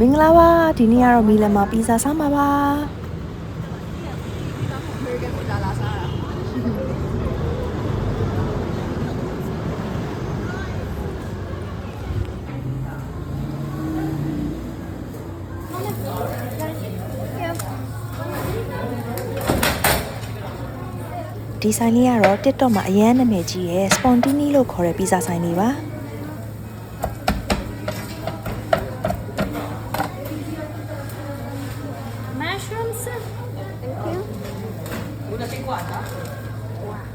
မင်္ဂလာပါဒီနေ့ကတော့မီလန်မှာပီဇာစားမှာပါ American ကိုလာလာစားတာ။ဒီဆိုင်လေးကတော့ TikTok မှာအရန်နာမည်ကြီးရဲ့ Spontini လို့ခေါ်တဲ့ပီဇာဆိုင်လေးပါ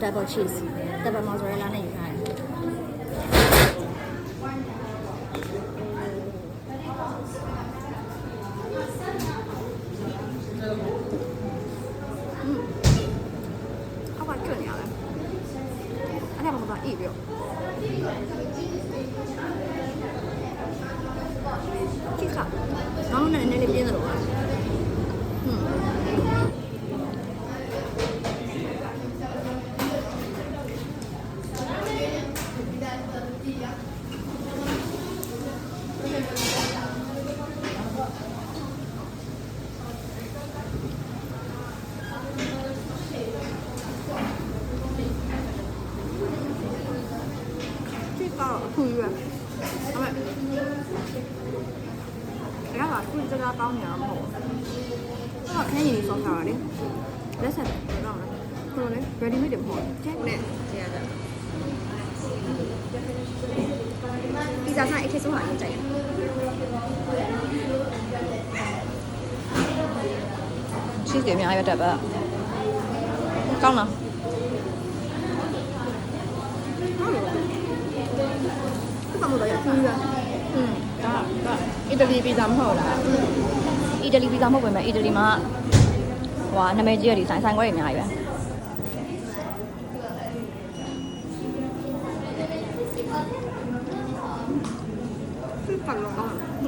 double cheese double mozzarella နဲ့ယူထားတယ်အောက်ကကျွတ်နေရတယ်အဲ့ဒါမှ ခုကြီးပဲအမေဒါကခုကြတာတောင်းနေတာမဟုတ်ဘူးတော့ခင်းရည်ဆော့ထားတာလေလက်ဆက်တော့လားခုလေ ready made တယ်မဟုတ်ဘူးချက်နဲ့ကျရတာပီဇာဆိုင်အခက်ဆုံးဟာအကြိုက်ချစ်တယ်များရတတ်ပါကောင်းလားဟုတ် ဘာမှမလုပ်ရဘူးလားอืมဒါကအီတလီဗီဇာမဟုတ်လားအီတလီဗီဇာမဟုတ်ပဲမဲ့အီတလီမှာဟွာနာမည်ကြီးရဒီဆိုင်ဆိုင်ခွဲတွေအများကြီးပဲ反了啊！嗯。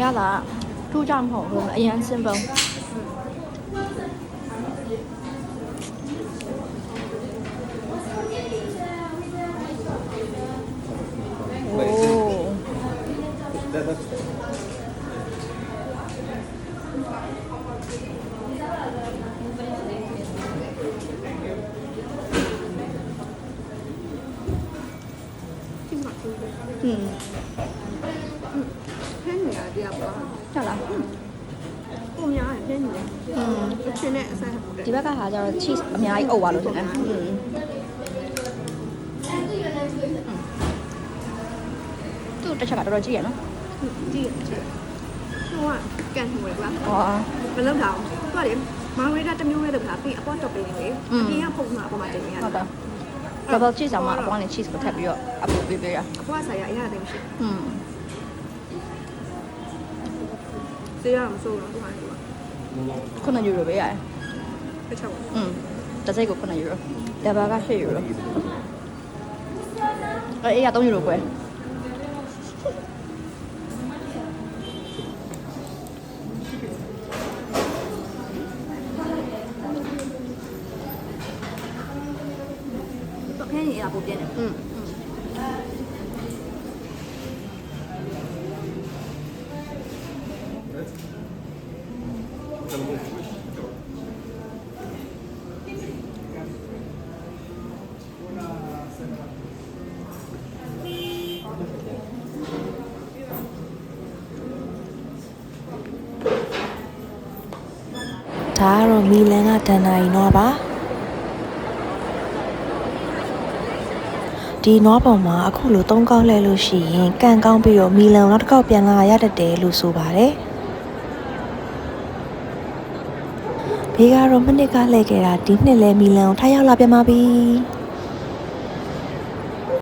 ရတာထူးကြမဟုတ်ဘူးအရင် simple 嗯，嗯，偏女的呀，不？咋了？ပုံများတယ်偏女的。嗯，အချင်းနဲ့အဆက်ဟုတ်တယ်ဒီဘက်ကဟာကျတော့ cheese အများကြီးအုပ်သွားလို့ထင်တယ်อืมသူ့တစ်ချက်ကတော်တော်ကြီးရယ်နော် ကြည့်ကြည့်ဟိုကကန်ဟိုလေကွာ ဟော မလောက်တော့သူကလေမောင်ရီတာတစ်မျိုးလေးလောက်တာပြီးအပေါ်တော့ပေးနေလေအပြင်ကပုံမှာအပေါ်မှာတင်နေရ ဟုတ်တယ် double cheese အောင်မှာအပေါ်ကနေ cheese ကိုထပ်ပြီးတော့အပူပေးပေးရ အပေါ်ဆိုင်ရအရာသိမရှိ อืม စေးရမစိုးတော့သူကလေကွာ ခုနယူရိုပေးရတယ် တစ်ချက်ပါ อืมတစ်စိတ်ကိုခုနယူရိုဒါဘာက8ယူရိုအဲအေးက3ယူရိုကွယ် ဖင်းနေရပုံပြင်းတယ်อืมဒါကတော့မီလန်ကဒန်နာရီနွားပါ ဒီနွားပေါ်မှာအခုလိုသုံးကောက်လဲလို့ရှိရင်ကန်ကောင်းပြီးတော့မီလန်နောက်တစ်ခေါက်ပြန်လာရတတ်တယ်လို့ဆိုပါတယ်ဘေးကတော့မနစ်ကလှည့်ခဲ့တာဒီနှစ်လဲမီလန်ကိုထားရောက်လာပြန်ပါပြီ